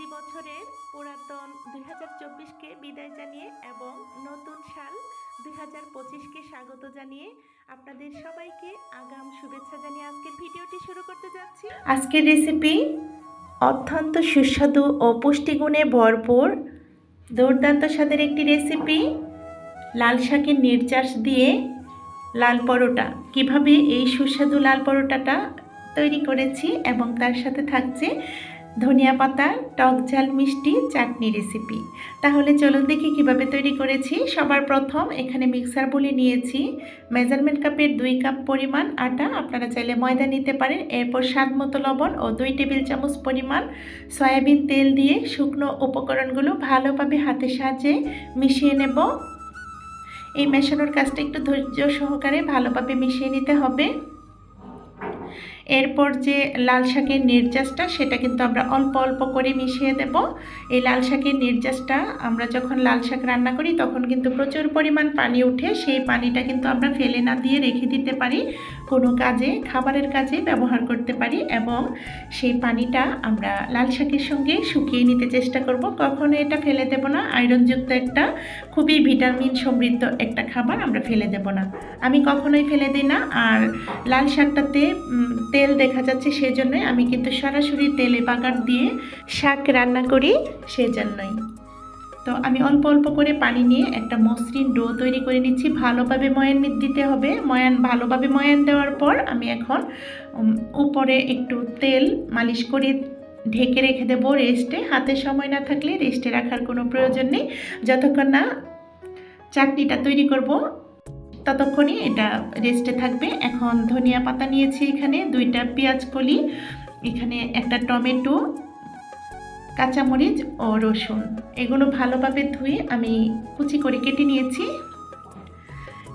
ইংরেজি বছরের পুরাতন দুই হাজার চব্বিশকে বিদায় জানিয়ে এবং নতুন সাল দুই হাজার পঁচিশকে স্বাগত জানিয়ে আপনাদের সবাইকে আগাম শুভেচ্ছা জানিয়ে আজকের ভিডিওটি শুরু করতে যাচ্ছি। আজকের রেসিপি অত্যন্ত সুস্বাদু ও পুষ্টিগুণে ভরপুর, দুর্দান্ত স্বাদের একটি রেসিপি। লাল শাকের নির্যাস দিয়ে লাল পরোটা। কীভাবে এই সুস্বাদু লাল পরোটাটা তৈরি করেছি এবং তার সাথে থাকছে ধনিয়া পাতা, টক ঝাল, মিষ্টি, চাটনি রেসিপি তাহলে চলুন দেখি কীভাবে তৈরি করেছি। সবার প্রথম এখানে মিক্সার বলে নিয়েছি। মেজারমেন্ট কাপের দুই কাপ পরিমাণ আটা। আপনারা চাইলে ময়দা নিতে পারেন। এরপর স্বাদ মতো লবণ ও দুই টেবিল চামচ পরিমাণ সয়াবিন তেল দিয়ে শুকনো উপকরণগুলো ভালোভাবে হাতের সাহায্যে মিশিয়ে নেব। এই মেশানোর কাজটা একটু ধৈর্য সহকারে ভালোভাবে মিশিয়ে নিতে হবে। এরপর যে লাল শাকের নির্যাসটা, সেটা কিন্তু আমরা অল্প অল্প করে মিশিয়ে দেব। এই লাল শাকের নির্যাসটা আমরা যখন লাল শাক রান্না করি, তখন কিন্তু প্রচুর পরিমাণ পানি উঠে, সেই পানিটা কিন্তু আমরা ফেলে না দিয়ে রেখে দিতে পারি। কোনো কাজে, খাবারের কাজে ব্যবহার করতে পারি এবং সেই পানিটা আমরা লাল শাকের সঙ্গে শুকিয়ে নিতে চেষ্টা করব। কখনো এটা ফেলে দেব না। আয়রনযুক্ত একটা খুবই ভিটামিন সমৃদ্ধ একটা খাবার আমরা ফেলে দেব না। আমি কখনোই ফেলে দিই না। আর লাল শাকটাতে তেল দেখা যাচ্ছে সেজন্যই আমি কিন্তু সরাসরি তেলে বাগার দিয়ে শাক রান্না করি সেজন্যই। তো আমি অল্প অল্প করে পানি নিয়ে একটা মসৃণ ডো তৈরি করে নিচ্ছি। ভালোভাবে ময়ান দিতে হবে। ময়ান, ভালোভাবে ময়ান দেওয়ার পর আমি এখন উপরে একটু তেল মালিশ করে ঢেকে রেখে দেবো রেস্টে। হাতে সময় না থাকলে রেস্টে রাখার কোনো প্রয়োজন নেই। যতক্ষণ না চাটনিটা তৈরি করব, ততক্ষণই এটা রেস্টে থাকবে। এখন ধনিয়া পাতা নিয়েছি এখানে, দুইটা পেঁয়াজ কলি, এখানে একটা টমেটো কাঁচামরিচ ও রসুন। এগুলো ভালোভাবে ধুয়ে আমি কুচি করে কেটে নিয়েছি।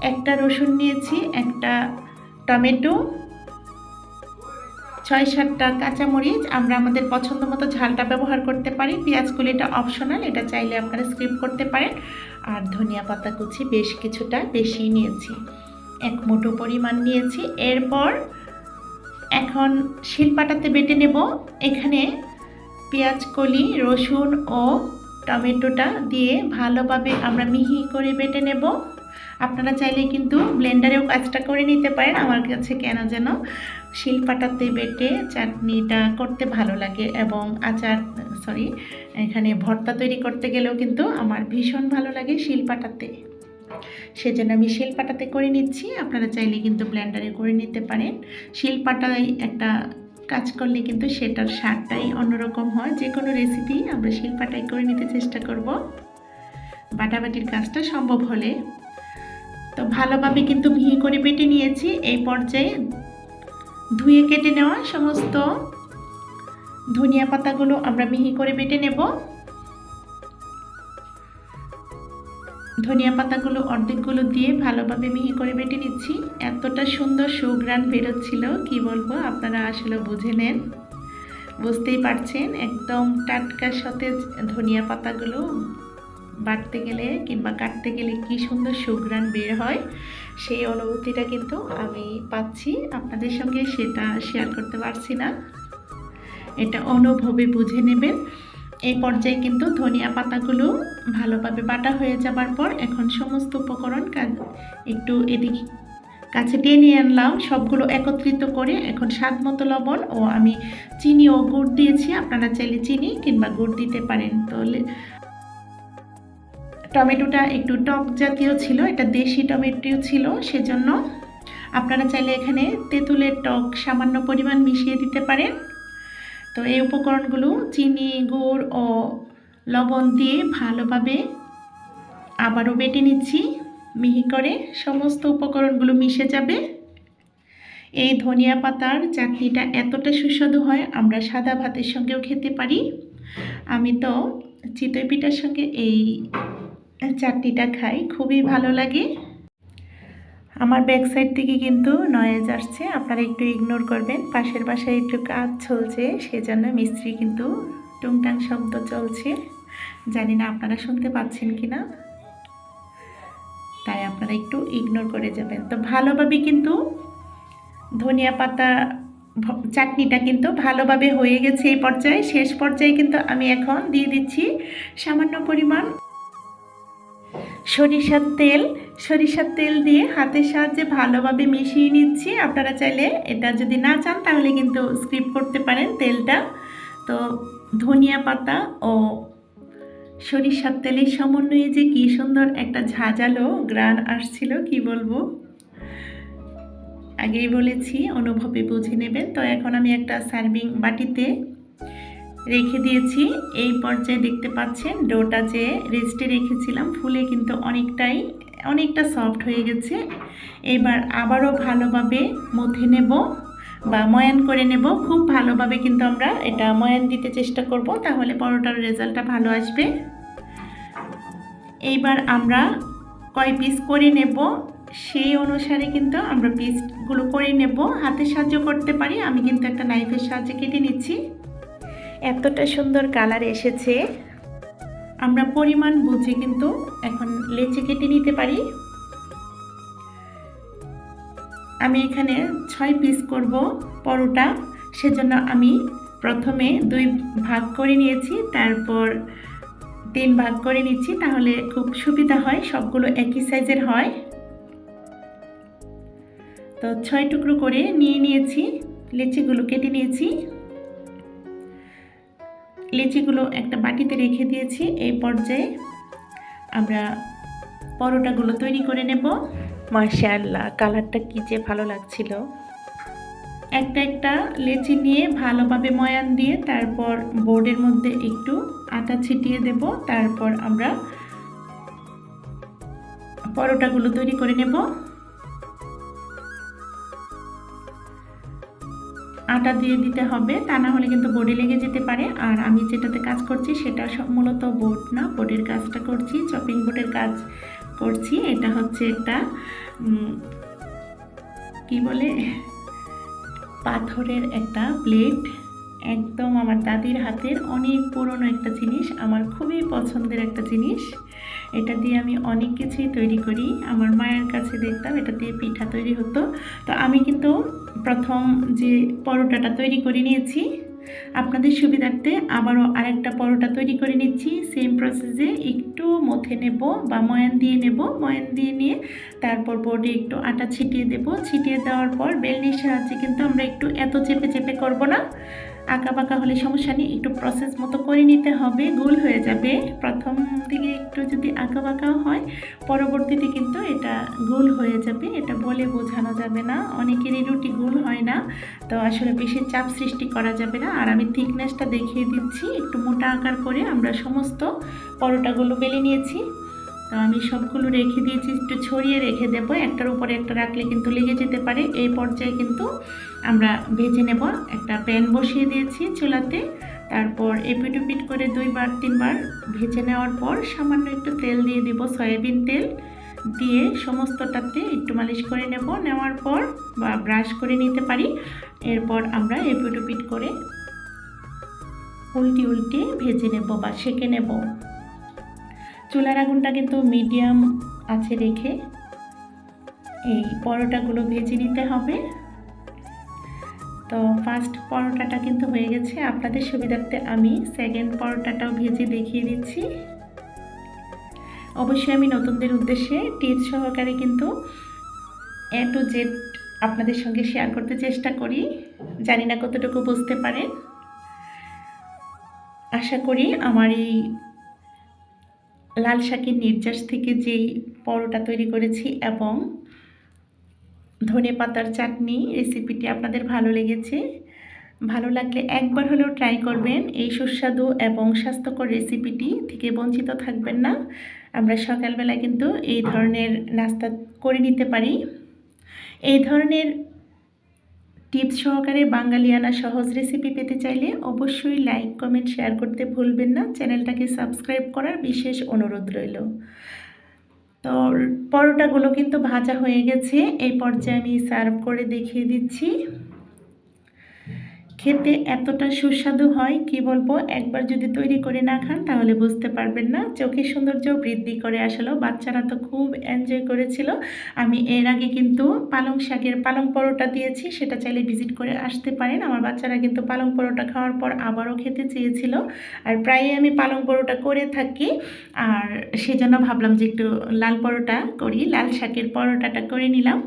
একটা রসুন নিয়েছি, একটা টমেটো, ছয় সাতটা কাঁচামরিচ। আমরা আমাদের পছন্দ মতো ঝালটা ব্যবহার করতে পারি। পেঁয়াজগুলি এটা অপশনাল এটা চাইলে আপনারা স্কিপ করতে পারেন। আর ধনিয়া পাতা কুচি বেশ কিছুটা বেশি নিয়েছি। এক মুঠো পরিমাণ নিয়েছি। এরপর এখন শিলপাটাতে বেটে নেব। এখানে পেঁয়াজ, কলি, রসুন ও টমেটোটা দিয়ে ভালোভাবে আমরা মিহি করে বেটে নেব। আপনারা চাইলে কিন্তু ব্লেন্ডারেও কাজটা করে নিতে পারেন। আমার কাছে কেন যেন শিলপাটাতে বেটে চাটনিটা করতে ভালো লাগে এবং আচার সরি এখানে ভর্তা তৈরি করতে গেলেও কিন্তু আমার ভীষণ ভালো লাগে শিলপাটাতে। সেজন্য আমি শিলপাটাতে করে নিচ্ছি। আপনারা চাইলে কিন্তু ব্লেন্ডারে করে নিতে পারেন। শিলপাটায় একটা কাজ করলে কিন্তু সেটার স্বাদটাই অন্যরকম হয়। যে কোনো রেসিপি আমরা শিল্পাটাই করে নিতে চেষ্টা করব। বাটাবাটির কাজটা সম্ভব হলে। তো ভালোভাবে কিন্তু মিহি করে বেটে নিয়েছি। এই পর্যায়ে ধুয়ে কেটে নেওয়া সমস্ত ধনিয়া পাতাগুলো আমরা মিহি করে বেটে নেব। ধনিয়া পাতাগুলো অর্ধেকগুলো দিয়ে ভালোভাবে মিহি করে বেটে নিচ্ছি। এতটা সুন্দর সুগ্রান বেরোচ্ছিল, কি বলব, আপনারা আসলে বুঝে নেন। বুঝতেই পারছেন, একদম টাটকা সতেজ ধনিয়া পাতাগুলো বাটতে গেলে কিংবা কাটতে গেলে কি সুন্দর সুগ্রান বের হয়, সেই অনুভূতিটা কিন্তু আমি পাচ্ছি। আপনাদের সঙ্গে সেটা শেয়ার করতে পারছি না। এটা অনুভবে বুঝে নেবেন। এই পর্যায়ে কিন্তু ধনিয়া পাতাগুলো ভালোভাবে বাটা হয়ে যাবার পর এখন সমস্ত উপকরণ একটু এদিক কাছে টেনে আনলাম। সবগুলো একত্রিত করে এখন স্বাদ মতো লবণ ও আমি চিনি ও গুড় দিয়েছি। আপনারা চাইলে চিনি কিংবা গুড় দিতে পারেন। তো টমেটোটা একটু টক জাতীয় ছিল, এটা দেশি টমেটো ছিল, সেজন্য আপনারা চাইলে এখানে তেঁতুলের টক সামান্য পরিমাণ মিশিয়ে দিতে পারেন। তো এই উপকরণগুলো চিনি, গুড় ও লবণ দিয়ে ভালোভাবে আবারও বেটে নিচ্ছি। মিহি করে সমস্ত উপকরণগুলো মিশে যাবে। এই ধনিয়া পাতার চাটনিটা এতটা সুস্বাদু হয়, আমরা সাদা ভাতের সঙ্গেও খেতে পারি। আমি তো চিতই পিঠার সঙ্গে এই চাটনিটা খাই, খুবই ভালো লাগে। আমার ব্যাক সাইড থেকে কিন্তু নয়েজ আসছে, আপনারা একটু ইগনোর করবেন। পাশের বাসায় একটু কাজ চলছে, সেজন্য মিস্ত্রি কিন্তু টুংটাং শব্দ চলছে। জানি না আপনারা শুনতে পাচ্ছেন কি না তাই আপনারা একটু ইগনোর করে যাবেন। তো ভালোভাবে কিন্তু ধনিয়া পাতা চাটনিটা কিন্তু ভালোভাবে হয়ে গেছে এই পর্যায়ে। শেষ পর্যায়ে কিন্তু আমি এখন দিয়ে দিচ্ছি সামান্য পরিমাণ সরিষার তেল সরিষার তেল দিয়ে হাতের সাহায্যে ভালোভাবে মিশিয়ে নিচ্ছি। আপনারা চাইলে এটা যদি না চান, তাহলে কিন্তু স্ক্রিপ করতে পারেন তেলটা। তো ধনিয়া পাতা ও সরিষার তেলের সমন্বয়ে যে কী সুন্দর একটা ঝাঁঝালো গ্রান আসছিল, কি বলব? আগেই বলেছি, অনুভবে বুঝে নেবেন। তো এখন আমি একটা সার্ভিং বাটিতে রেখে দিয়েছি। এই পর্যায়ে দেখতে পাচ্ছেন, ডোটা যে রেস্টে রেখেছিলাম, ফুলে কিন্তু অনেকটাই, অনেকটা সফট হয়ে গেছে। এবার আবারও ভালোভাবে মথে নেব বা ময়ান করে নেব। খুব ভালোভাবে কিন্তু আমরা এটা ময়ান দিতে চেষ্টা করব, তাহলে পরোটার রেজাল্টটা ভালো আসবে। এইবার আমরা কয় পিস করে নেব, সেই অনুসারে কিন্তু আমরা পিসগুলো করে নেব। হাতের সাহায্য করতে পারি, আমি কিন্তু একটা নাইফের সাহায্যে কেটে নিচ্ছি। এতটা সুন্দর কালার এসেছে। আমরা পরিমাণ বুঝে কিন্তু এখন লেচি কেটে নিতে পারি। আমি এখানে ছয় পিস করব পরোটা। সেজন্য আমি প্রথমে দুই ভাগ করে নিয়েছি, তারপর তিন ভাগ করে নিচ্ছি, তাহলে খুব সুবিধা হয়, সবগুলো একই সাইজের হয়। তো ছয় টুকরো করে নিয়ে নিয়েছি, লেচিগুলো কেটে নিয়েছি। লেচিগুলো একটা বাটিতে রেখে দিয়েছি। এই পর্যায়ে আমরা পরোটাগুলো তৈরি করে নেব। মাশাআল্লাহ, কালারটা কী যে ভালো লাগছিল। একটা একটা লেচি নিয়ে ভালোভাবে ময়ান দিয়ে তারপর বোর্ডের মধ্যে একটু আটা ছিটিয়ে দেব। তারপর আমরা পরোটাগুলো তৈরি করে নেব। আটা দিয়ে দিতে হবে, তা না হলে কিন্তু বোর্ডে লেগে যেতে পারে। আর আমি যেটাতে কাজ করছি সেটা সব মূলত বোর্ড না বোর্ডের কাজটা করছি, চপিং বোর্ডের কাজ করছি। এটা হচ্ছে একটা কি বলে? পাথরের একটা প্লেট একদম আমার দাদির হাতের অনেক পুরনো একটা জিনিস, আমার খুবই পছন্দের একটা জিনিস। এটা দিয়ে আমি অনেক কিছুই তৈরি করি। আমার মায়ের কাছে দেখতাম এটা দিয়ে পিঠা তৈরি হতো। তো আমি কিন্তু প্রথম যে পরোটাটা তৈরি করে নিয়েছি, আপনাদের সুবিধার্থে আবারও আরেকটা পরোটা তৈরি করে নিচ্ছি। সেম প্রসেসে একটু মথে নেব বা ময়ান দিয়ে নেব। ময়ান দিয়ে নিয়ে তারপর বোর্ডে একটু আটা ছিটিয়ে দেব। ছিটিয়ে দেওয়ার পর বেলনির সাহায্যে কিন্তু আমরা একটু এত চেপে চেপে করব না। আঁকা বাঁকা হলে সমস্যা নেই, একটু প্রসেস মতো করে নিতে হবে, গোল হয়ে যাবে। প্রথম দিকে একটু যদি আঁকা বাঁকাও হয়, পরবর্তীতে কিন্তু এটা গোল হয়ে যাবে, এটা বলে বোঝানো যাবে না। অনেকেরই রুটি গোল হয় না, তো আসলে বেশি চাপ সৃষ্টি করা যাবে না। আর আমি থিকনেসটা দেখিয়ে দিচ্ছি, একটু মোটা আকার করে আমরা সমস্ত পরোটাগুলো বেলে নিয়েছি। তো আমি সবগুলো রেখে দিয়েছি, একটু ছড়িয়ে রেখে দেবো, একটার উপরে একটা রাখলে কিন্তু লেগে যেতে পারে। এই পর্যায়ে কিন্তু আমরা ভেজে নেব। একটা প্যান বসিয়ে দিয়েছি চুলাতে। তারপর এপিটুপিট করে দুইবার, তিনবার ভেজে নেওয়ার পর সামান্য একটু তেল দিয়ে দিব, সয়াবিন তেল। দিয়ে সমস্তটাতে একটু মালিশ করে নেব। নেওয়ার পর বা ব্রাশ করে নিতে পারি। এরপর আমরা এপিটুপিট করে উল্টি উল্টে ভেজে নেব বা সেঁকে নেব। চুলার আগুনটা কিন্তু মিডিয়াম আছে রেখে এই পরোটাগুলো ভেজে নিতে হবে। তো ফার্স্ট পরোটাটা কিন্তু হয়ে গেছে। আপনাদের সুবিধার্থে আমি সেকেন্ড পরোটাটাও ভেজে দেখিয়ে দিচ্ছি। অবশ্যই আমি নতুনদের উদ্দেশ্যে টিপস সহকারে কিন্তু এ টু জেড আপনাদের সঙ্গে শেয়ার করতে চেষ্টা করি। জানি না কতটুকু বুঝতে পারেন। আশা করি আমার এই লাল শাকের নির্যাস থেকে যেই পরোটা তৈরি করেছি এবং ধনে পাতার চাটনি রেসিপিটি আপনাদের ভালো লেগেছে। ভালো লাগলে একবার হলেও ট্রাই করবেন। এই সুস্বাদু এবং স্বাস্থ্যকর রেসিপিটি থেকে বঞ্চিত থাকবেন না। আমরা সকালবেলা কিন্তু এই ধরনের নাস্তা করে নিতে পারি। এই ধরনের টিপস সহকারে বাঙালিয়ানা সহজ রেসিপি পেতে চাইলে অবশ্যই লাইক কমেন্ট শেয়ার করতে ভুলবেন না। চ্যানেলটাকে সাবস্ক্রাইব করার বিশেষ অনুরোধ রইল। তো পরোটাগুলো কিন্তু ভাজা হয়ে গেছে। এই পর্যায়ে আমি সার্ভ করে দেখিয়ে দিচ্ছি। খেতে এতটা সুস্বাদু হয়, কি বলব? একবার যদি তৈরি করে না খান, তাহলে বুঝতে পারবেন না। চোখের সৌন্দর্য বৃদ্ধি করে আসলো। বাচ্চারা তো খুব এনজয় করেছিল। আমি এর আগে কিন্তু পালং শাকের পালং পরোটা দিয়েছি, সেটা চাইলে ভিজিট করে আসতে পারেন। আমার বাচ্চারা কিন্তু পালং পরোটা খাওয়ার পর আবারও খেতে চেয়েছিল। আর প্রায়ই আমি পালং পরোটা করে থাকি। আর সেজন্য ভাবলাম যে একটু লাল পরোটা করি, লাল শাকের পরোটাটা করে নিলাম।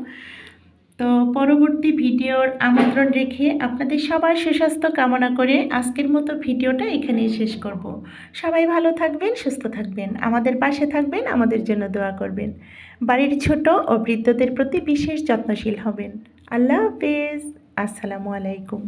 তো পরবর্তী ভিডিওর আমন্ত্রণ রেখে আপনাদের সবার সুস্বাস্থ্য কামনা করে আজকের মতো ভিডিওটা এখানেই শেষ করব। সবাই ভালো থাকবেন, সুস্থ থাকবেন, আমাদের পাশে থাকবেন, আমাদের জন্য দোয়া করবেন। বাড়ির ছোট ও বৃদ্ধদের প্রতি বিশেষ যত্নশীল হবেন। আল্লাহ হাফেজ। আসসালামু আলাইকুম।